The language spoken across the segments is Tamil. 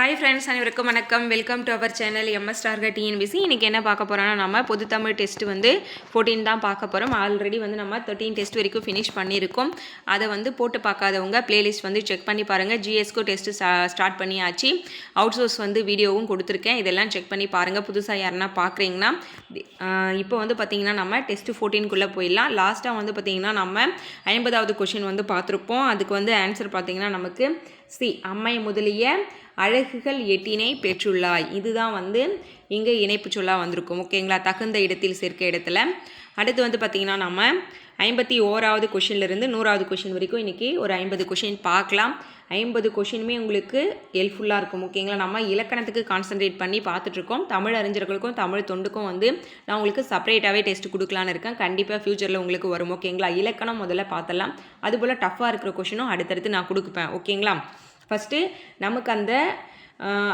ஹாய் ஃப்ரெண்ட்ஸ் அனைவருக்கும் வணக்கம். Welcome to our channel MS target TNPSC இன்றைக்கி என்ன பார்க்க போகிறோம்னா நம்ம பொது தமிழ் டெஸ்ட் வந்து ஃபோர்டீன் தான் பார்க்க போகிறோம் ஆல்ரெடி வந்து நம்ம தேர்ட்டீன் டெஸ்ட் வரைக்கும் ஃபினிஷ் பண்ணியிருக்கோம். அதை வந்து போட்டு பார்க்காதவங்க பிளேலிஸ்ட் வந்து செக் பண்ணி பாருங்கள் ஜிஎஸ்கோ டெஸ்ட்டு ஸ்டார்ட் பண்ணியாச்சு. அவுட் சோர்ஸ் வந்து வீடியோவும் கொடுத்துருக்கேன். இதெல்லாம் செக் பண்ணி பாருங்கள் புதுசாக யாருன்னா பார்க்குறீங்கன்னா இப்போ வந்து பார்த்திங்கன்னா நம்ம டெஸ்ட்டு ஃபோர்டீன்குள்ளே போயிடலாம். லாஸ்ட்டாக வந்து பார்த்திங்கன்னா நம்ம ஐம்பதாவது கொஷின் வந்து பார்த்துருப்போம். அதுக்கு வந்து ஆன்சர் பார்த்திங்கன்னா நமக்கு சி அம்மை முதலிய அழகுகள் எட்டினை பெற்றுள்ளாய். இதுதான் வந்து இங்கே இணைப்பு சொல்லாக வந்திருக்கும். ஓகேங்களா தகுந்த இடத்தில் சேர்க்க இடத்துல. அடுத்து வந்து பார்த்திங்கன்னா நம்ம ஐம்பத்தி ஓராவது கொஷின்லேருந்து நூறாவது கொஷின் வரைக்கும் இன்றைக்கி ஒரு ஐம்பது கொஷின் பார்க்கலாம். ஐம்பது கொஷினுமே உங்களுக்கு ஹெல்ப்ஃபுல்லாக இருக்கும். ஓகேங்களா நம்ம இலக்கணத்துக்கு கான்சன்ட்ரேட் பண்ணி பார்த்துட்ருக்கோம். தமிழ் அறிஞர்களுக்கும் தமிழ் தொண்டுக்கும் வந்து நான் உங்களுக்கு செப்பரேட்டாகவே டெஸ்ட் கொடுக்கலான்னு இருக்கேன். கண்டிப்பாக ஃப்யூச்சரில் உங்களுக்கு வரும். ஓகேங்களா இலக்கணம் முதல்ல பார்த்தலாம் அதுபோல் டஃப்பாக இருக்கிற கொஷினும் அடுத்தடுத்து நான் கொடுக்குப்பேன். ஓகேங்களா ஃபஸ்ட்டு நமக்கு அந்த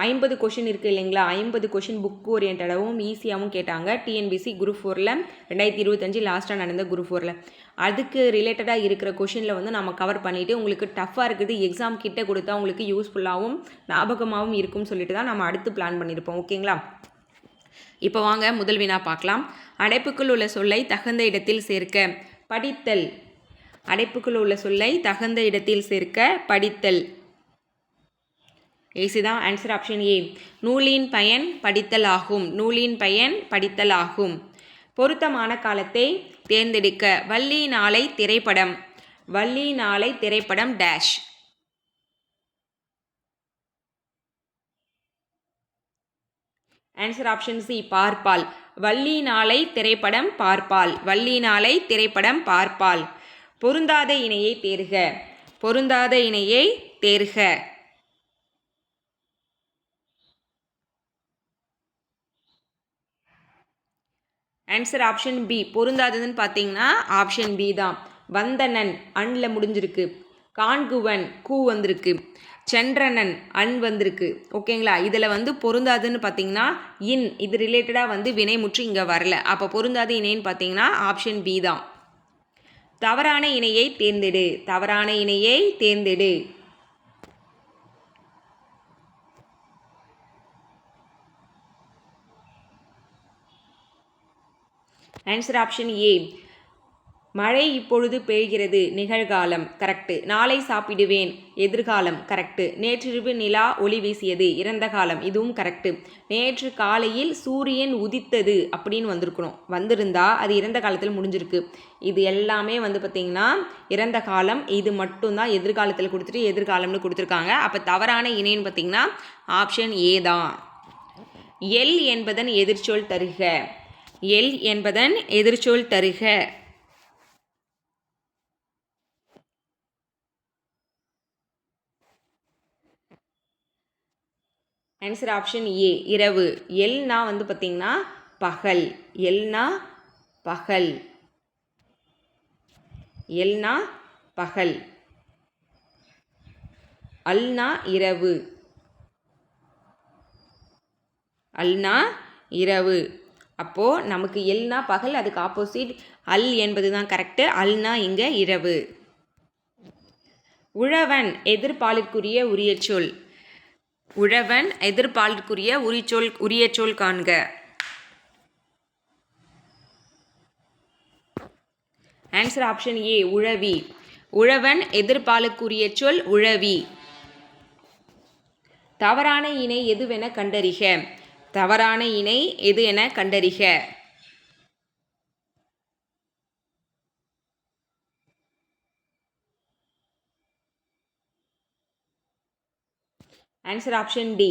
ஐம்பது கொஷின் இருக்குது இல்லைங்களா? ஐம்பது கொஷின் புக் ஓரியன்டாகவும் ஈஸியாகவும் கேட்டாங்க. டிஎன்பிசி குரூப் ஃபோரில் ரெண்டாயிரத்தி இருபத்தஞ்சி லாஸ்ட்டாக நடந்த குரூப் ஃபோரில் அதுக்கு ரிலேட்டடாக இருக்கிற கொஷினில் வந்து நம்ம கவர் பண்ணிவிட்டு உங்களுக்கு டஃப்பாக இருக்குது எக்ஸாம் கிட்டே கொடுத்தா உங்களுக்கு யூஸ்ஃபுல்லாகவும் ஞாபகமாகவும் இருக்கும்னு சொல்லிட்டு தான் நம்ம அடுத்து பிளான் பண்ணியிருப்போம் ஓகேங்களா இப்போ வாங்க முதல் வினா பார்க்கலாம். அடைப்புக்குள் உள்ள சொல்லை தகுந்த இடத்தில் சேர்க்க படித்தல். அடைப்புக்குள் உள்ள சொல்லை தகுந்த இடத்தில் சேர்க்க படித்தல். ஏசி தான் ஆன்சர் ஆப்ஷன் ஏ நூலின் பயன் படித்தல் ஆகும் நூலின் பயன் படித்தல் ஆகும் பொருத்தமான காலத்தை தேர்ந்தெடுக்க. வள்ளி நாளை திரைப்படம். வள்ளி நாளை திரைப்படம் டேஷ் ஆன்சர் ஆப்ஷன் சி பார்ப்பால் வள்ளி நாளை திரைப்படம் பார்ப்பால் வள்ளி நாளை திரைப்படம் பார்ப்பால் பொருந்தாத இணையை தேர்க. பொருந்தாத இணையை தேர்க. ஆன்சர் ஆப்ஷன் பி பொருந்தாததுன்னு பார்த்தீங்கன்னா ஆப்ஷன் பி தான். வந்தனன் அன்ல முடிஞ்சிருக்கு. காண்குவன் கூ வந்திருக்கு. சென்றனன் அன் வந்திருக்கு. ஓகேங்களா? இதில் வந்து பொருந்தாதுன்னு பார்த்தீங்கன்னா இன். இது ரிலேட்டடாக வந்து வினைமுற்று இங்கே வரல. அப்போ பொருந்தாத இணைன்னு பார்த்தீங்கன்னா ஆப்ஷன் பி தான். தவறான இணையை தேர்ந்தெடு. தவறான இணையை தேர்ந்தெடு. ஆன்சர் ஆப்ஷன் ஏ மழை இப்பொழுது பெய்கிறது நிகழ்காலம். கரெக்டு நாளை சாப்பிடுவேன் எதிர்காலம். கரெக்டு நேற்றிரவு நிலா ஒளி வீசியது இறந்த காலம். இதுவும் கரெக்டு நேற்று காலையில் சூரியன் உதித்தது அப்படின்னு வந்திருக்கணும். வந்திருந்தா அது இறந்த காலத்தில் முடிஞ்சிருக்கு. இது எல்லாமே வந்து பார்த்திங்கன்னா இறந்த காலம். இது மட்டும்தான் எதிர்காலத்தில் கொடுத்துட்டு எதிர்காலம்னு கொடுத்துருக்காங்க. அப்போ தவறான இணைன்னு பார்த்திங்கன்னா ஆப்ஷன் ஏ தான். எல் என்பதன் எதிர்ச்சொல் தருக. எல் என்பதன் எதிர்ச்சொல் தருக. ஆன்சர் ஆப்ஷன் ஏ இரவு. எல்னா வந்து பார்த்திங்கன்னா பகல். எல்னா பகல். எல்னா பகல். அல்னா இரவு. அல்னா இரவு. அப்போது நமக்கு எல்னா பகல் அதுக்கு ஆப்போசிட் அல் என்பது தான் கரெக்டு அல்னா இங்கே இரவு. உழவன் எதிர்பாலிற்குரிய உரிய சொல் உழவன் எதிர்பாலிற்குரிய உரிச்சொல் உரிய சொல் காண்க. ஆன்சர் ஆப்ஷன் ஏ உழவி. உழவன் எதிர்பாலுக்குரிய சொல் உழவி. தவறான இணை எதுவென கண்டறிக. தவறான இணை எது என கண்டறிக. Answer option D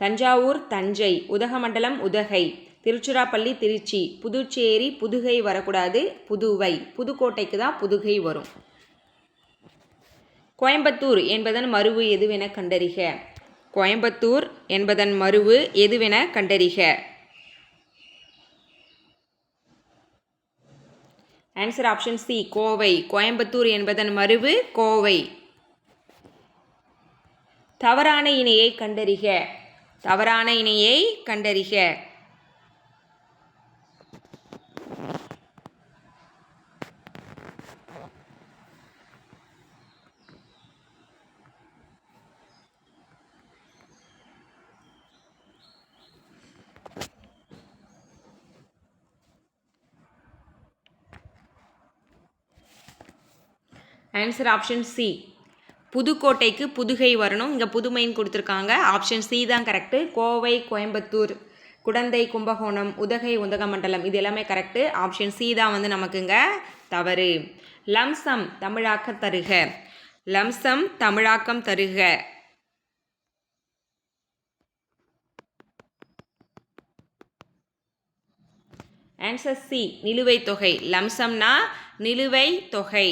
Thanjavur Thanjai Udhagamandalam Udhagai Tiruchirappalli Trichy Puducherry Pudugai வரக்கூடாது புதுவை. புதுக்கோட்டைக்கு தான் புதுகை வரும். கோயம்புத்தூர் என்பதன் மறுவு எதுவென கண்டறிக. கோயம்புத்தூர் என்பதன் மறுவு எதுவென கண்டறிக. Answer option C Kovai. Coimbatore என்பதன் மறுவு கோவை. தவறான இணையை கண்டறிக. தவறான இணையை கண்டறிக. ஆன்சர் ஆப்ஷன் சி புதுக்கோட்டைக்கு புதுகை வரணும். இங்கே புதுமைன்னு கொடுத்துருக்காங்க. ஆப்ஷன் சி தான் கரெக்டு கோவை கோயம்புத்தூர் குடந்தை கும்பகோணம் உதகை உதகமண்டலம். இது எல்லாமே கரெக்டு ஆப்ஷன் சி தான் வந்து நமக்குங்க தவறு. லம்சம் தமிழாக்க தருக. லம்சம் தமிழாக்கம் தருக. ஆன்சர் சி நிலுவைத் தொகை. லம்சம்னா நிலுவை தொகை.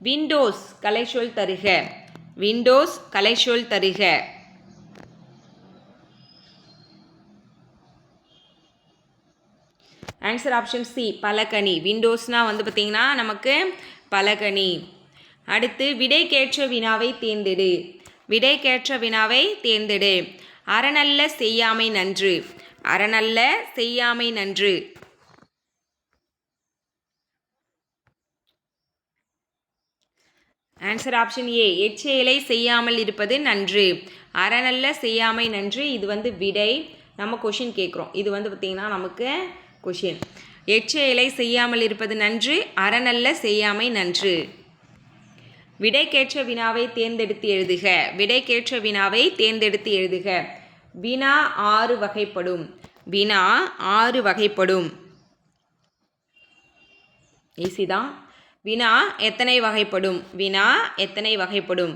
விண்டோஸ் கலைச்சொல் தருக. விண்டோஸ் கலைச்சொல் தருக. ஆன்சர் ஆப்ஷன் சி பலகனி. விண்டோஸ்னால் வந்து பார்த்திங்கன்னா நமக்கு பலகனி. அடுத்து விடைக்கேற்ற வினாவை தேர்ந்தெடு. விடைக்கேற்ற வினாவை தேர்ந்தெடு. அறநல்ல செய்யாமை நன்று. அறநல்ல செய்யாமை நன்று. ஆன்சர் ஆப்ஷன் ஏ எச்செயலை செய்யாமல் இருப்பது நன்று. அறநல்ல செய்யாமை நன்று இது வந்து விடை. நம்ம கொஷின் கேட்குறோம். இது வந்து பார்த்திங்கன்னா நமக்கு கொஷின் எச்செயலை செய்யாமல் இருப்பது நன்று அறநல்ல செய்யாமை நன்று. விடைக்கேற்ற வினாவை தேர்ந்தெடுத்து எழுதுக. விடைக்கேற்ற வினாவை தேர்ந்தெடுத்து எழுதுக. வினா ஆறு வகைப்படும். வினா ஆறு வகைப்படும். ஈஸி தான். வினா எத்தனை வகைப்படும்? வினா எத்தனை வகைப்படும்?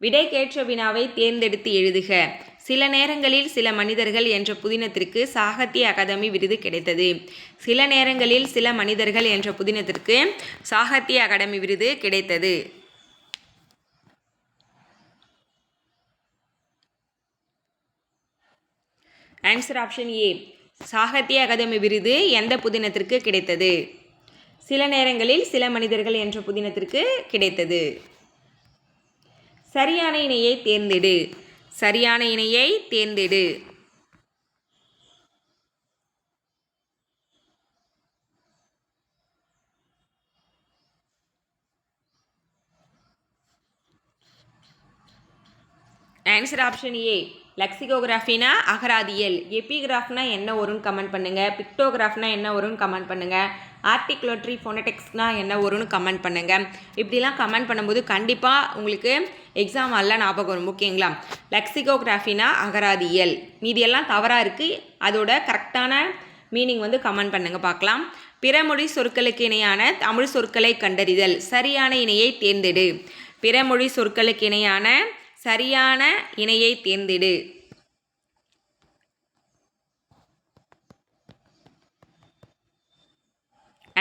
விடைக்கேற்ற வினாவை தேர்ந்தெடுத்து எழுதுக. சில நேரங்களில் சில மனிதர்கள் என்ற புதினத்திற்கு சாகித்ய அகாதமி விருது கிடைத்தது. சில நேரங்களில் சில மனிதர்கள் என்ற புதினத்திற்கு சாகித்ய அகாடமி விருது கிடைத்தது. Answer option A Sahitya Akademi விருது எந்த புதினத்திற்கு கிடைத்தது? சில நேரங்களில் சில மனிதர்கள் என்ற புதினத்திற்கு கிடைத்தது. சரியான இணையை தேர்ந்தெடு. சரியான இணையை தேர்ந்தெடு. ஆன்சர் ஆப்ஷன் ஏ லெக்சிகோகிராஃபினா அகராதியல் எபிகிராஃப்னா என்ன வரும்னு கமெண்ட் பண்ணுங்கள் பிக்டோகிராஃப்னா என்ன வரும்னு கமெண்ட் பண்ணுங்கள் ஆர்டிகுலேட்டரி ஃபோனடெக்ஸ்னால் என்ன வரும்னு கமெண்ட் பண்ணுங்கள் இப்படிலாம் கமெண்ட் பண்ணும்போது கண்டிப்பாக உங்களுக்கு எக்ஸாம் அல்ல ஞாபகம் வரும் ஓகேங்களா லெக்சிகோகிராஃபினா அகராதியல் மீதி எல்லாம் தவறாக இருக்குது அதோட கரெக்டான மீனிங் வந்து கமெண்ட் பண்ணுங்கள் பார்க்கலாம். பிறமொழி சொற்களுக்கு இணையான தமிழ் சொற்களை கண்டறிதல். சரியான இணையை தேர்ந்தெடு. பிறமொழி சொற்களுக்கு இணையான சரியான இணையை தேர்ந்தெடு.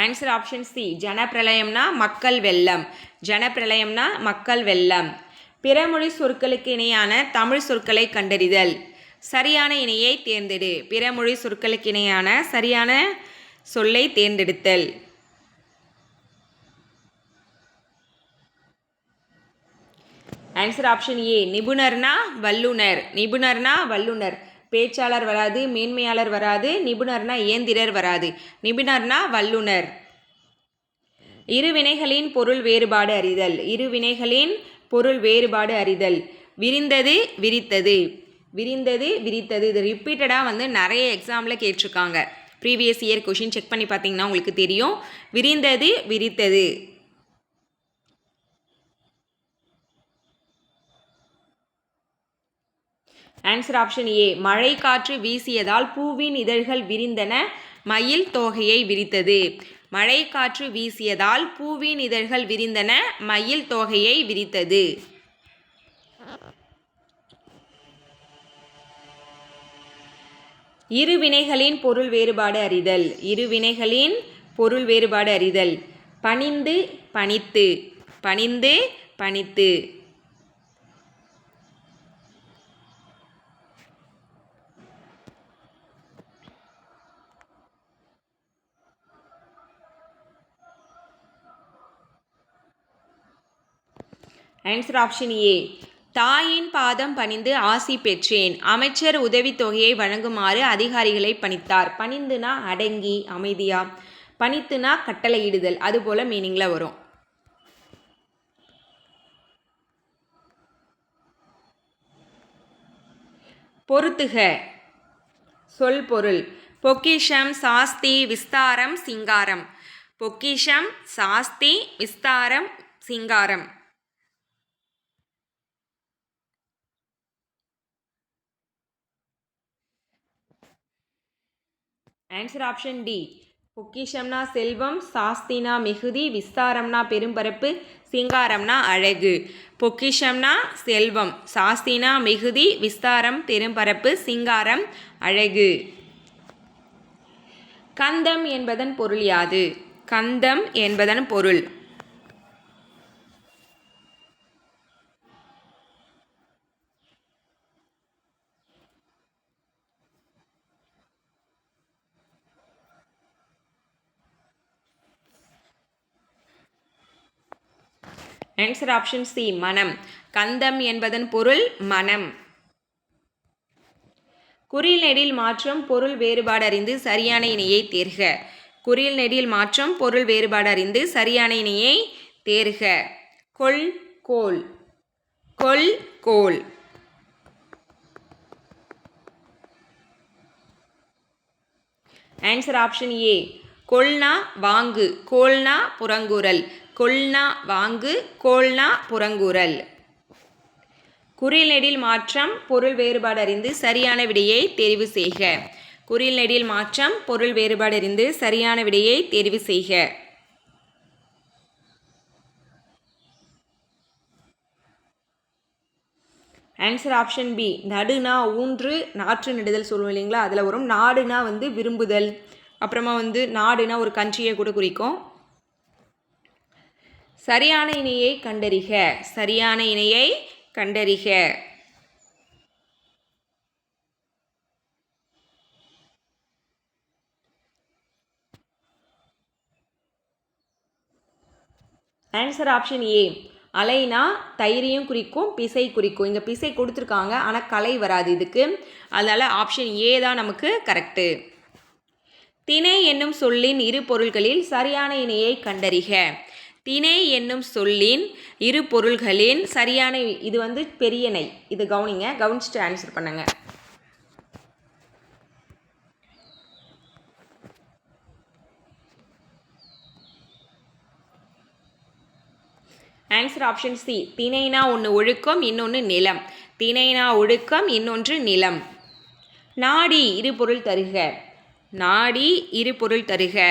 ஆன்சர் ஆப்ஷன் சி ஜனப்பிரளயம்னா மக்கள் வெள்ளம். ஜனப்பிரளயம்னா மக்கள் வெள்ளம். பிறமொழி சொற்களுக்கு இணையான தமிழ் சொற்களை கண்டறிதல். சரியான இணையை தேர்ந்தெடு. பிறமொழி சொற்களுக்கு இணையான சரியான சொல்லை தேர்ந்தெடுத்தல். ஆன்சர் ஆப்ஷன் ஏ நிபுணர்னா வல்லுனர் நிபுணர்னா வல்லுனர் பேச்சாளர் வராது மேன்மையாளர் வராது நிபுணர்னா இயந்திரர் வராது. நிபுணர்னா வல்லுனர் இரு வினைகளின் பொருள் வேறுபாடு அறிதல். இரு வினைகளின் பொருள் வேறுபாடு அறிதல். விரிந்தது விரித்தது. விரிந்தது விரித்தது. இது ரிப்பீட்டடாக வந்து நிறைய எக்ஸாமில் கேட்டிருக்காங்க. ப்ரீவியஸ் இயர் கொஷின் செக் பண்ணி பார்த்தீங்கன்னா உங்களுக்கு தெரியும். விரிந்தது விரித்தது. ஆன்சர் ஆப்ஷன் ஏ மழை காற்று வீசியதால் பூவின் இதழ்கள் விரிந்தன மயில் தோகையை விரித்தது. மழை காற்று வீசியதால் பூவின் இதழ்கள் விரிந்தன மயில் தோகையை விரித்தது. இரு வினைகளின் பொருள் வேறுபாடு அறிதல். இரு வினைகளின் பொருள் வேறுபாடு அறிதல். பணிந்து பணித்து. பணிந்து பணித்து. ஆன்சர் ஆப்ஷன் ஏ தாயின் பாதம் பணிந்து ஆசி பெற்றேன். அமைச்சர் உதவித்தொகையை வழங்குமாறு அதிகாரிகளை பணித்தார். பணிந்துனா அடங்கி அமைதியா? பணித்துனா கட்டளையிடுதல். அதுபோல் மீனிங்கில் வரும். பொருத்துக. சொல் பொருள். பொக்கிஷம் சாஸ்தி விஸ்தாரம் சிங்காரம். பொக்கிஷம் சாஸ்தி விஸ்தாரம் சிங்காரம். ஆன்சர் ஆப்ஷன் டி பொக்கிஷம்னா செல்வம் சாஸ்தினா மிகுதி விஸ்தாரம்னா பெரும்பரப்பு சிங்காரம்னா அழகு. பொக்கிஷம்னா செல்வம் சாஸ்தினா மிகுதி விஸ்தாரம் பெரும்பரப்பு சிங்காரம் அழகு. கந்தம் என்பதன் பொருள் யாது? கந்தம் என்பதன் பொருள். ஆன்சர் ஆப்ஷன் சி மனம். கந்தம் என்பதன் பொருள் மனம். குறில் நெடில் மாற்றம் பொருள் வேறுபாடு அறிந்து சரியான இணையை தேர்க. குறில் நெடில் மாற்றம் பொருள் வேறுபாடு அறிந்து சரியான இணையை தேர்க. கொள் கோல். கொள் கோல். ஆன்சர் ஆப்ஷன் ஏ கொள்னா வாங்கு கோல்னா புறங்குரல் கொள்னா வாங்கு கோல்னா புறங்குரல் குறில் மாற்றம் பொருள் வேறுபாடு அறிந்து சரியான விடையை தெரிவு செய்க. குறில் நெடில் மாற்றம் பொருள் வேறுபாடு அறிந்து சரியான விடையை தெரிவு செய்க. ஆன்சர் ஆப்ஷன் பி நடுனா ஊன்று நாற்று நெடுதல் சொல்லுவோம் இல்லைங்களா? அதில் வரும் நாடுனா வந்து விரும்புதல். அப்புறமா வந்து நாடுனா ஒரு கன்ட்ரியை கூட குறிக்கும். சரியான இணையை கண்டறிக. சரியான இணையை கண்டறிக. ஆன்சர் ஆப்ஷன் ஏ அலைனா தைரியம் குறிக்கும் பிசை குறிக்கும். இங்கே பிசை கொடுத்துருக்காங்க ஆனால் கலை வராது இதுக்கு. அதனால் ஆப்ஷன் ஏ தான் நமக்கு கரெக்டு திணை என்னும் சொல்லின் இரு பொருள்களில் சரியான இணையை கண்டறிக. திணை என்னும் சொல்லின் இரு பொருள்களின் சரியான இது வந்து பெரியணை இது கவனிங்க கவனிச்சுட்டு ஆன்சர் பண்ணுங்க. ஆன்சர் ஆப்ஷன் சி திணைனா ஒன்று ஒழுக்கம் இன்னொன்று நிலம். திணைனா ஒழுக்கம் இன்னொன்று நிலம். நாடி இரு பொருள் தருக. நாடி இரு பொருள் தருக.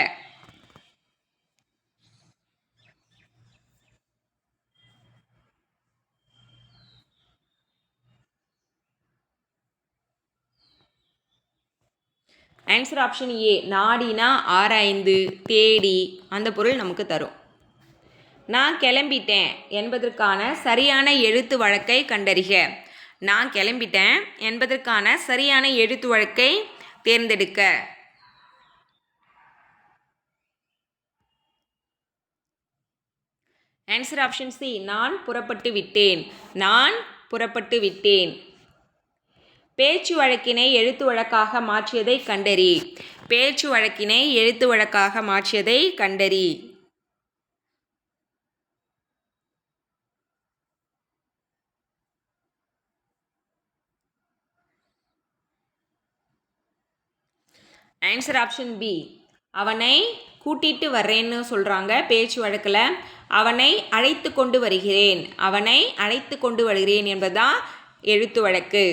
ஆன்சர் ஆப்ஷன் ஏ நாடினா ஆராய்ந்து தேடி அந்த பொருள் நமக்கு தரும். நான் கிளம்பிட்டேன் என்பதற்கான சரியான எழுத்து வழக்கை கண்டறிக. நான் கிளம்பிட்டேன் என்பதற்கான சரியான எழுத்து வழக்கை தேர்ந்தெடுக்க. ஆன்சர் ஆப்ஷன் சி நான் புறப்பட்டு விட்டேன். நான் புறப்பட்டு விட்டேன். பேச்சு வழக்கினை எழுத்து வழக்காக மாற்றியதை கண்டறி. பேச்சு வழக்கினை எழுத்து வழக்காக மாற்றியதை கண்டறி. ஆன்சர் ஆப்ஷன் பி அவனை கூட்டிட்டு வர்றேன்னு சொல்கிறாங்க பேச்சு வழக்கில். அவனை அழைத்து கொண்டு வருகிறேன். அவனை அழைத்து கொண்டு வருகிறேன் என்பதுதான் எழுத்து வழக்கு.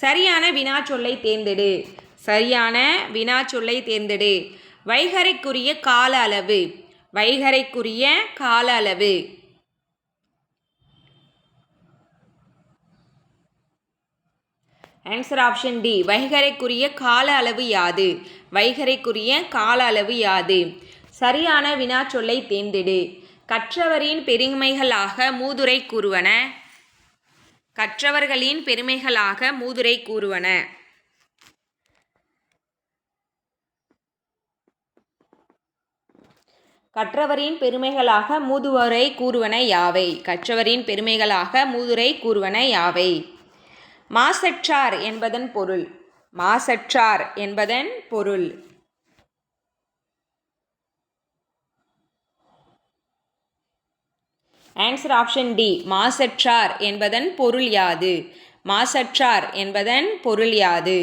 சரியான வினா சொல்லை தேர்ந்தெடு. சரியான வினா சொல்லை தேர்ந்தெடு. வைகரைக்குரிய கால அளவு. வைகரைக்குரிய கால அளவு. ஆன்சர் ஆப்ஷன் டி வைகரைக்குரிய கால அளவு யாது? வைகரைக்குரிய கால அளவு யாது? சரியான வினா சொல்லை தேர்ந்தெடு. கற்றவரின் பெருமைகளாக மூதுரை கூறுவன. கற்றவர்களின் பெருமைகளாக மூதுரை கூறுவன. கற்றவரின் பெருமைகளாக மூதுவரை கூறுவன யாவை? கற்றவரின் பெருமைகளாக மூதுரை கூறுவன யாவை? மாசற்றார் என்பதன் பொருள். மாசற்றார் என்பதன் பொருள். ஆன்சர் ஆப்ஷன் டி மாசற்றார் என்பதன் பொருள் யாது? மாசற்றார் என்பதன் பொருள் யாது?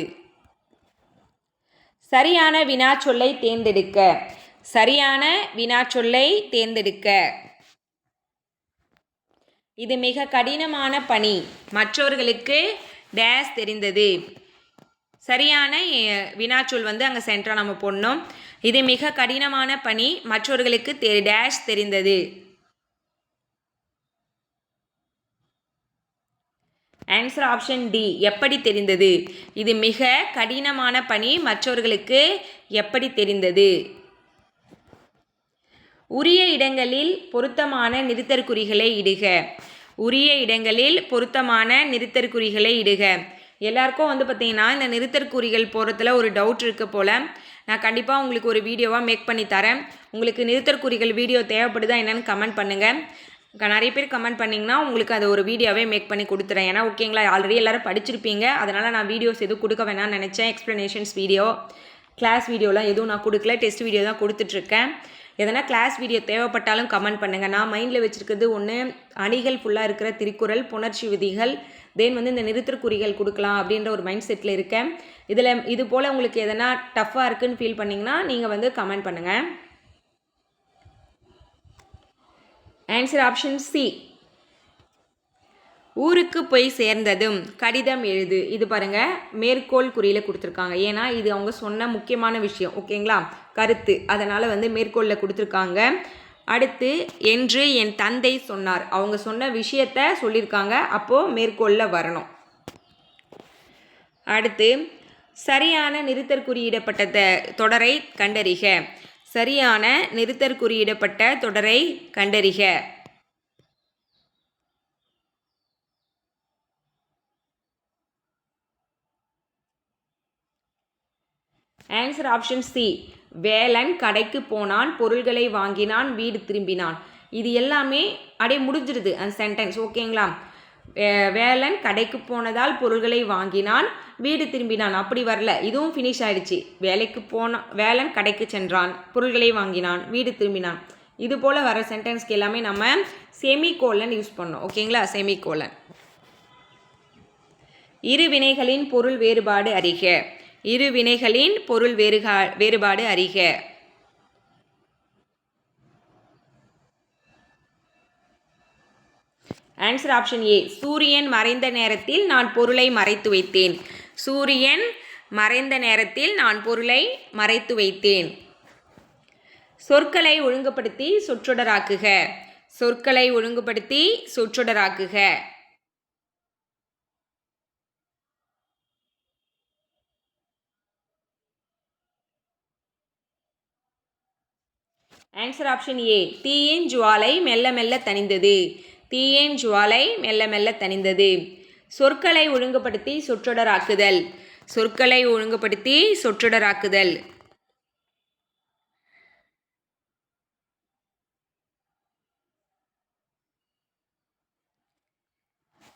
சரியான வினா சொல்லை தேர்ந்தெடுக்க. சரியான வினாச்சொல்லை தேர்ந்தெடுக்க. இது மிக கடினமான பணி. மற்றவர்களுக்கு டேஸ் தெரிந்தது. சரியான வினாச்சொல் வந்து அங்கே சென்ட்ரா நம்ம போடணும். இது மிக கடினமான பணி. மற்றவர்களுக்கு தெ டேஷ் தெரிந்தது. ஆன்சர் ஆப்ஷன் டி எப்படி தெரிந்தது? இது மிக கடினமான பணி. மற்றவர்களுக்கு எப்படி தெரிந்தது? உரிய இடங்களில் பொருத்தமான நிறுத்தற்குறிகளை இடுக. உரிய இடங்களில் பொருத்தமான நிறுத்தற்குறிகளை இடுக. எல்லாருக்கும் வந்து பார்த்தீங்கன்னா இந்த நிறுத்தற்குறிகள் போகிறதுல ஒரு டவுட் இருக்க போல். நான் கண்டிப்பாக உங்களுக்கு ஒரு வீடியோவாக மேக் பண்ணி தரேன். உங்களுக்கு நிறுத்தற்குறிகள் வீடியோ தேவைப்படுதா என்னென்னு கமெண்ட் பண்ணுங்கள் நிறைய பேர் கமெண்ட் பண்ணிங்கன்னா உங்களுக்கு அது ஒரு வீடியோவே மேக் பண்ணி கொடுத்துறேன். ஏன்னா ஓகேங்களா ஆல்ரெடி எல்லாரும் படிச்சிருப்பீங்க. அதனால் நான் வீடியோஸ் எதுவும் கொடுக்க வேணாம்னு நினச்சேன். எக்ஸ்ப்ளனேஷன்ஸ் வீடியோ கிளாஸ் வீடியோலாம் எதுவும் நான் கொடுக்கல. டெஸ்ட் வீடியோ தான் கொடுத்துட்ருக்கேன். எதனா கிளாஸ் வீடியோ தேவைப்பட்டாலும் கமெண்ட் பண்ணுங்கள் நான் மைண்டில் வச்சுருக்கிறது ஒன்று அணிகள் ஃபுல்லாக இருக்கிற திருக்குறள் புணர்ச்சி விதிகள் தென் வந்து இந்த நிறுத்தற்குறிகள் கொடுக்கலாம் அப்படின்ற ஒரு மைண்ட் செட்டில் இருக்கேன். இதில் இது போல் உங்களுக்கு எதனா டஃப்பாக இருக்குன்னு ஃபீல் பண்ணிங்கன்னா நீங்கள் வந்து கமெண்ட் பண்ணுங்கள் ஆன்சர் ஆப்ஷன் சி ஊருக்கு போய் சேர்ந்ததும் கடிதம் எழுது. இது பாருங்க மேற்கோள் குறியில் கொடுத்துருக்காங்க. ஏன்னா இது அவங்க சொன்ன முக்கியமான விஷயம். ஓகேங்களா கருத்து. அதனால் வந்து மேற்கோளில் கொடுத்துருக்காங்க. அடுத்து என்று என் தந்தை சொன்னார். அவங்க சொன்ன விஷயத்த சொல்லியிருக்காங்க. அப்போது மேற்கோளில் வரணும். அடுத்து சரியான நிறுத்தற்குறியிடப்பட்ட த- தொடரை கண்டறிக. சரியான நிறுத்தற்குறியிடப்பட்ட தொடரை கண்டறிக. ஆன்சர் ஆப்ஷன் சி வேலன் கடைக்கு போனான் பொருள்களை வாங்கினான் வீடு திரும்பினான். இது எல்லாமே அப்படியே முடிஞ்சிருது அந்த சென்டென்ஸ் ஓகேங்களா வேலன் கடைக்கு போனதால் பொருள்களை வாங்கினான். வீடு திரும்பினான். அப்படி வரல. இதுவும் ஃபினிஷ் ஆயிடுச்சு. வேலைக்கு போன வேலன் கடைக்கு சென்றான். பொருள்களை வாங்கினான். வீடு திரும்பினான். இது போல் வர சென்டென்ஸ்க்கு எல்லாமே நம்ம செமி கோலன் யூஸ் பண்ணோம் ஓகேங்களா செமி கோலன் இரு வினைகளின் பொருள் வேறுபாடு அறிக. இரு வினைகளின் பொருள் வேறுகா வேறுபாடு அறிக. ஆன்சர் ஆப்ஷன் ஏ சூரியன் மறைந்த நேரத்தில் நான் பொருளை மறைத்து வைத்தேன். சூரியன் மறைந்த நேரத்தில் நான் பொருளை மறைத்து வைத்தேன். சொற்களை ஒழுங்குபடுத்தி சொற்றொடராக்குக. சொற்களை ஒழுங்குபடுத்தி சொற்றொடராக்குக. ஆன்சர் ஆப்ஷன் ஏ தீயின் ஜுவாலை மெல்ல மெல்ல தணிந்தது. தீயேன் ஜுவாலை மெல்ல மெல்ல தணிந்தது. சொற்களை ஒழுங்குபடுத்தி சொற்றொடராக்குதல். சொற்களை ஒழுங்குபடுத்தி சொற்றொடராக்குதல்.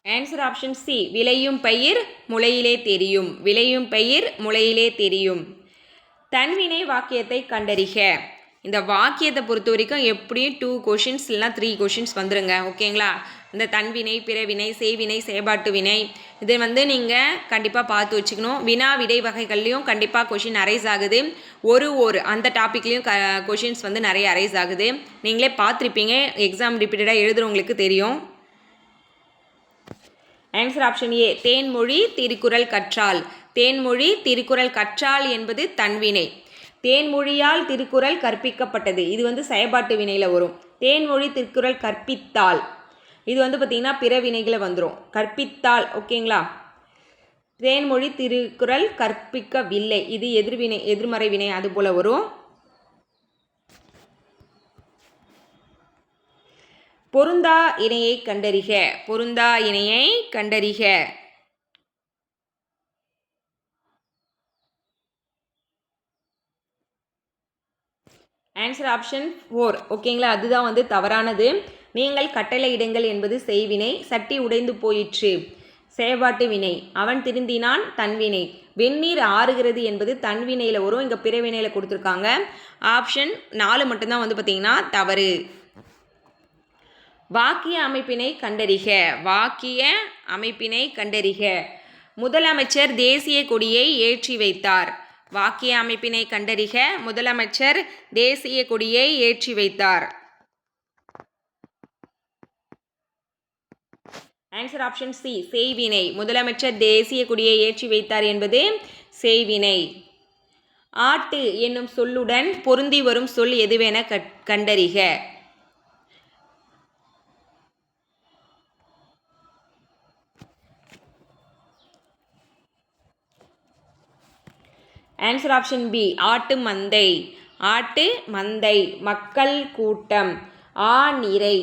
ஆன்சர் ஆப்ஷன் சி விளையும் பயிர் முளையிலே தெரியும். விளையும் பயிர் முளையிலே தெரியும். தன்வினை வாக்கியத்தை கண்டறிக. இந்த வாக்கியத்தை பொறுத்த வரைக்கும் எப்படியும் டூ கொஷின்ஸ் இல்லைனா த்ரீ கொஷின்ஸ் வந்துடுங்க ஓகேங்களா? இந்த தன்வினை பிறவினை செய்வினை செயபாட்டு வினை இது வந்து நீங்கள் கண்டிப்பாக பார்த்து வச்சுக்கணும். வினா விடை வகைகள்லையும் கண்டிப்பாக கொஷின் அரைஸ் ஆகுது. ஒரு ஒரு அந்த டாப்பிக்லேயும் க கொஷின்ஸ் வந்து நிறைய அரைஸ் ஆகுது. நீங்களே பார்த்துருப்பீங்க எக்ஸாம் ரிப்பீட்டடாக எழுதுறவங்களுக்கு தெரியும். Answer option A Thenmozhi Thirukkural கற்றால். Thenmozhi Thirukkural கற்றால் என்பது தன்வினை தேன்மொழியால் திருக்குறள் கற்பிக்கப்பட்டது. இது வந்து செயல்பாட்டு வினையில் வரும். தேன்மொழி திருக்குறள் கற்பித்தால். இது வந்து பார்த்திங்கன்னா பிற வினைகளை வந்துடும் கற்பித்தால் ஓகேங்களா? தேன்மொழி திருக்குறள் கற்பிக்கவில்லை. இது எதிர்வினை எதிர்மறை வினை அது போல் வரும். பொருந்தா இணையை கண்டறிக. பொருந்தா இணையை கண்டறிக. ஆன்சர் ஆப்ஷன் ஃபோர் ஓகேங்களா? அதுதான் வந்து தவறானது. நீங்கள் கட்டளையிடுங்கள் என்பது செய்வினை. சட்டி உடைந்து போயிற்று. செயற்பாட்டு வினை. அவன் திருந்தினான் தன்வினை வெந்நீர் ஆறுகிறது என்பது தன்வினையில் வரும். இங்கே பிறவினையில் கொடுத்துருக்காங்க. ஆப்ஷன் நாலு மட்டும்தான் வந்து பார்த்தீங்கன்னா தவறு. வாக்கிய அமைப்பினை கண்டறிக. வாக்கிய அமைப்பினை கண்டறிக. முதலமைச்சர் தேசிய கொடியை ஏற்றி வைத்தார். வாக்கிய அமைப்பினை கண்டறிக. முதலமைச்சர் தேசிய கொடியை ஏற்றி வைத்தார். ஆன்சர் ஆப்ஷன் சி செய்வினை. முதலமைச்சர் தேசிய கொடியை ஏற்றி வைத்தார் என்பது செய்வினை. ஆட்டு என்னும் சொல்லுடன் பொருந்தி வரும் சொல் எதுவென கண்டறிக. ஆன்சர் ஆப்ஷன் பி ஆட்டு மந்தை. ஆட்டு மந்தை மக்கள் கூட்டம். ஆ நிறை.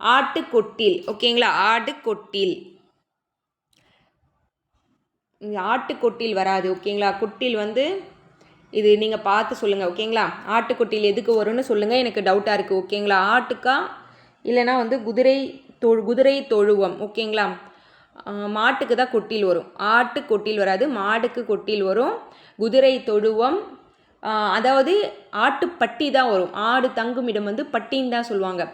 ஆட்டு கொட்டில் ஓகேங்களா? ஆட்டுக்கொட்டில் கொட்டில். ஆட்டு கொட்டில் வராது ஓகேங்களா? கொட்டில் வந்து இது நீங்கள் பார்த்து சொல்லுங்கள் ஓகேங்களா? ஆட்டுக்கொட்டில் எதுக்கு வரும்னு சொல்லுங்கள் எனக்கு டவுட்டாக இருக்குது ஓகேங்களா? ஆட்டுக்கா இல்லைன்னா வந்து குதிரை தொழு குதிரை தொழுவம் ஓகேங்களா? மாட்டுக்கு தான் கொட்டில் வரும். ஆட்டு கொட்டில் வராது மாடுக்கு கொட்டில் வரும். குதிரை தொழுவம் அதாவது ஆட்டு பட்டி தான் வரும். ஆடு தங்கும் இடம் வந்து பட்டின்னு தான் சொல்லுவாங்க.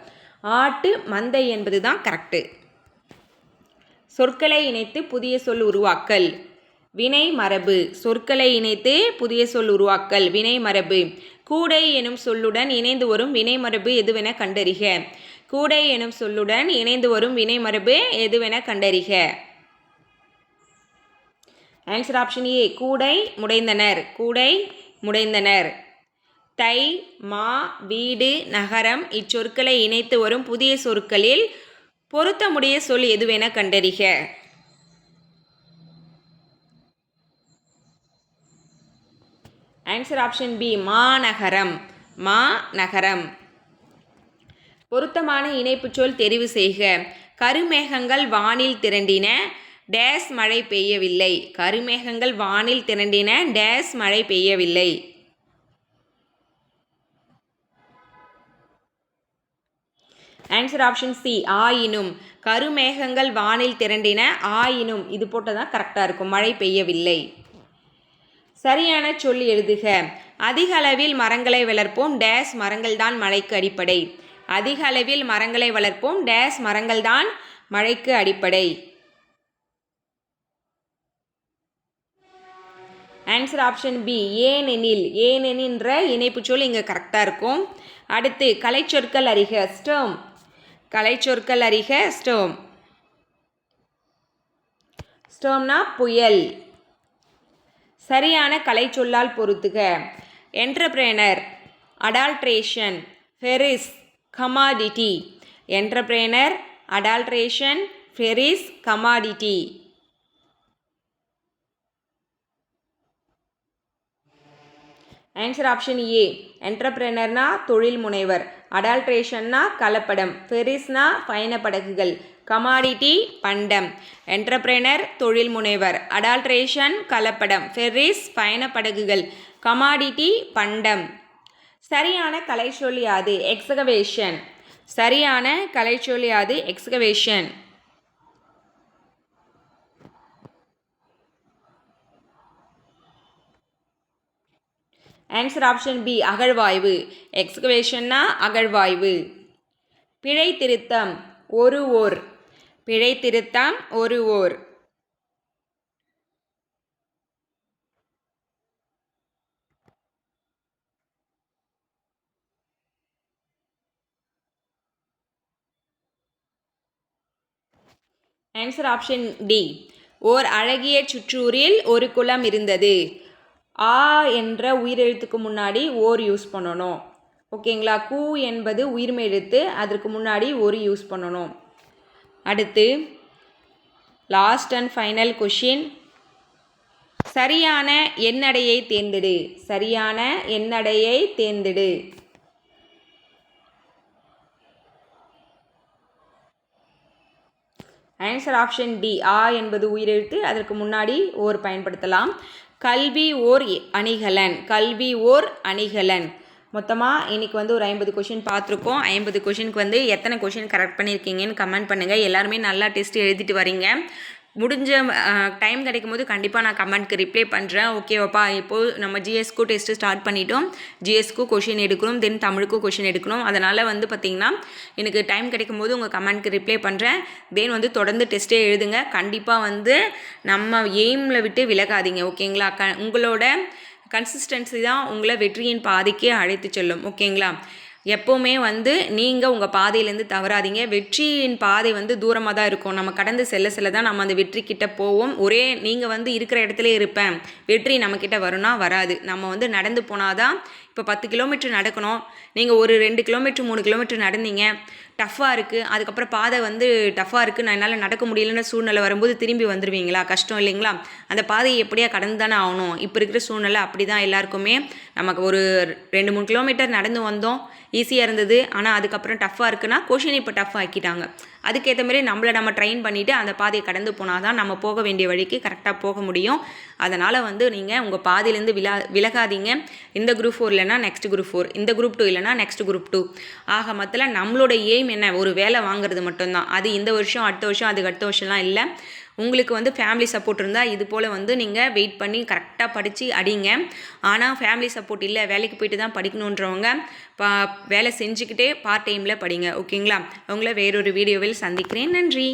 ஆட்டு மந்தை என்பது தான் கரெக்டு சொற்களை இணைத்து புதிய சொல் உருவாக்கல். வினை மரபு. சொற்களை இணைத்து புதிய சொல் உருவாக்கல். வினை மரபு. கூடை எனும் சொல்லுடன் இணைந்து வரும் வினை மரபு எதுவென கண்டறிக. கூடை எனும் சொல்லுடன் இணைந்து வரும் வினைமரபு எதுவென கண்டறிக. ஆன்சர் ஆப்ஷன் ஏ கூடை முடைந்தனர். கூடை முடைந்தனர். தை மா வீடு நகரம் இச்சொற்களை இணைத்து வரும் புதிய சொற்களில் பொருத்தமுடைய சொல் எதுவென கண்டறிக. ஆன்சர் ஆப்ஷன் பி மாநகரம் மாநகரம் பொருத்தமான இணைப்புச் சொல் தெரிவு செய்க. கருமேகங்கள் வானில் திரண்டின டேஸ் மழை பெய்யவில்லை. கருமேகங்கள் வானில் திரண்டின டேஸ் மழை பெய்யவில்லை. ஆன்சர் ஆப்ஷன் சி ஆயினும் கருமேகங்கள் வானில் திரண்டின ஆயினும் இது போட்டால் தான் கரெக்டாக இருக்கும். மழை பெய்யவில்லை. சரியான சொல் எழுதுக. அதிக அளவில் மரங்களை வளர்ப்போம். டேஸ் மரங்கள் தான் மழைக்கு அடிப்படை. அதிக அளவில் மரங்களை வளர்ப்போம். டேஸ் மரங்கள் தான் மழைக்கு அடிப்படை. ஆன்சர் ஆப்ஷன் பி ஏனெனில் ஏனெனின்ற இணைப்புச் சொல் இங்கே கரெக்டாக இருக்கும். அடுத்து கலைச்சொற்கள் அறிக ஸ்டோம் கலைச்சொற்கள் அறிக ஸ்டோம் ஸ்டோம்னா புயல். சரியான கலைச்சொல்லால் பொருத்துக. Entrepreneur adulteration ferries commodity entrepreneur adulteration ferries commodity answer option A என்டர்பிரனர்னா தொழில் முனைவர். அடால்ட்ரேஷன்னா கலப்படம். ஃபெரிஸ்னா பயண படகுகள். கமாடிட்டி பண்டம். என்டர்பிரனர் தொழில் முனைவர். அடால்ட்ரேஷன் கலப்படம். ஃபெரிஸ் பயண படகுகள். கமாடிட்டி பண்டம். சரியான கலை சொல்லியாது எக்ஸகவேஷன் சரியான கலை சொல்லியாது எக்ஸகவேஷன் ஆன்சர் ஆப்ஷன் பி அகழ்வாய்வு எக்ஸ்கவேஷன்னா அகழ்வாய்வு. பிழை திருத்தம் ஒரு ஓர். பிழை திருத்தம் ஒரு ஓர். ஆன்சர் ஆப்ஷன் டி ஓர் அழகிய சுற்றூரில் ஒரு குளம் இருந்தது. ஆ என்ற உயிரெழுத்துக்கு முன்னாடி ஓர் யூஸ் பண்ணணும். ஓகேங்களா? கூ என்பது உயிர்மை எழுத்து அதற்கு முன்னாடி ஒரு யூஸ் பண்ணணும். அடுத்து லாஸ்ட் அண்ட் ஃபைனல் கொஷின் சரியான எண்ணடையை தேர்ந்தெடு. சரியான எண்ணடையை தேர்ந்தெடு. ஆன்சர் ஆப்ஷன் டி ஆ என்பது உயிரெழுத்து. அதற்கு முன்னாடி ஓர் பயன்படுத்தலாம். கல்வி ஓர் அணிகலன். கல்வி ஓர் அணிகலன். மொத்தமாக இன்னைக்கு வந்து ஒரு ஐம்பது கொஷின் பார்த்துருக்கோம். ஐம்பது கொஷினுக்கு வந்து எத்தனை கொஷின் கரெக்ட் பண்ணியிருக்கீங்கன்னு கமெண்ட் பண்ணுங்கள் எல்லாருமே நல்லா டெஸ்ட் எழுதிட்டு வரீங்க. முடிஞ்ச டைம் கிடைக்கும் போது கண்டிப்பாக நான் கமெண்ட்க்கு ரிப்ளை பண்ணுறேன் ஓகேவாப்பா இப்போது நம்ம ஜிஎஸ்க்கும் டெஸ்ட்டு ஸ்டார்ட் பண்ணிட்டோம். ஜிஎஸ்க்கும் கொஷின் எடுக்கணும் தென் தமிழுக்கும் கொஷின் எடுக்கணும். அதனால் வந்து பார்த்திங்கன்னா எனக்கு டைம் கிடைக்கும் போது உங்கள் கமெண்ட்க்கு ரிப்ளை பண்ணுறேன் தென் வந்து தொடர்ந்து டெஸ்ட்டே எழுதுங்க. கண்டிப்பாக வந்து நம்ம எய்மில் விட்டு விலகாதீங்க ஓகேங்களா க உங்களோட கன்சிஸ்டன்சி தான் உங்களை வெற்றியின் பாதிக்கே அழைத்து செல்லும் ஓகேங்களா எப்போவுமே வந்து நீங்கள் உங்கள் பாதையிலேருந்து தவறாதீங்க. வெற்றியின் பாதை வந்து தூரமாக தான் இருக்கும். நம்ம கடந்து செல்ல செல்ல தான் நம்ம அந்த வெற்றிக்கிட்ட போவோம். ஒரே நீங்கள் வந்து இருக்கிற இடத்துல இருப்பேன். வெற்றி நம்மக்கிட்ட வரும்னா வராது. நம்ம வந்து நடந்து போனாதான் இப்போ பத்து கிலோமீட்டர் நடக்கணும். நீங்கள் ஒரு ரெண்டு கிலோமீட்டர் மூணு கிலோமீட்டர் நடந்தீங்க. டஃப்பாக இருக்குது அதுக்கப்புறம் பாதை வந்து டஃப்பாக இருக்குது நான் என்னால் நடக்க முடியலன்னு சூழ்நிலை வரும்போது திரும்பி வந்துடுவீங்களா கஷ்டம் இல்லைங்களா? அந்த பாதையை எப்படியா கடந்து தானே ஆகணும். இப்போ இருக்கிற சூழ்நிலை அப்படி தான் எல்லாருக்குமே. நமக்கு ஒரு ரெண்டு மூணு கிலோமீட்டர் நடந்து வந்தோம். ஈஸியாக இருந்தது. ஆனால் அதுக்கப்புறம் டஃப்பாக இருக்குன்னா கொஷின் இப்போ டஃப் ஆக்கிட்டாங்க. அதுக்கேற்ற மாதிரி நம்மளை நம்ம ட்ரெயின் பண்ணிவிட்டு அந்த பாதையை கடந்து போனால் தான் நம்ம போக வேண்டிய வழிக்கு கரெக்டாக போக முடியும். அதனால் வந்து நீங்கள் உங்கள் பாதையிலேருந்து விலா விலகாதீங்க. இந்த குரூப் ஃபோர் இல்லைனா நெக்ஸ்ட் குரூப் ஃபோர் இந்த குரூப் டூ இல்லைனா நெக்ஸ்ட் குரூப் டூ ஆக மொத்தத்தில் நம்மளோட எய்ம் என்ன? ஒரு வேலை வாங்குறது மட்டும்தான். அது இந்த வருஷம் அடுத்த வருஷம் அதுக்கு அடுத்த வருஷம்லாம் இல்லை. உங்களுக்கு வந்து ஃபேமிலி சப்போர்ட் இருந்தால் இது போல் வந்து நீங்கள் வெயிட் பண்ணி கரெக்டாக படித்து அடிங்க. ஆனால் ஃபேமிலி சப்போர்ட் இல்லை வேலைக்கு போயிட்டு தான் படிக்கணுன்றவங்க பா வேலை செஞ்சுக்கிட்டே பார்ட் டைமில் படிங்க. ஓகேங்களா உங்களை வேறொரு வீடியோவில் சந்திக்கிறேன். நன்றி.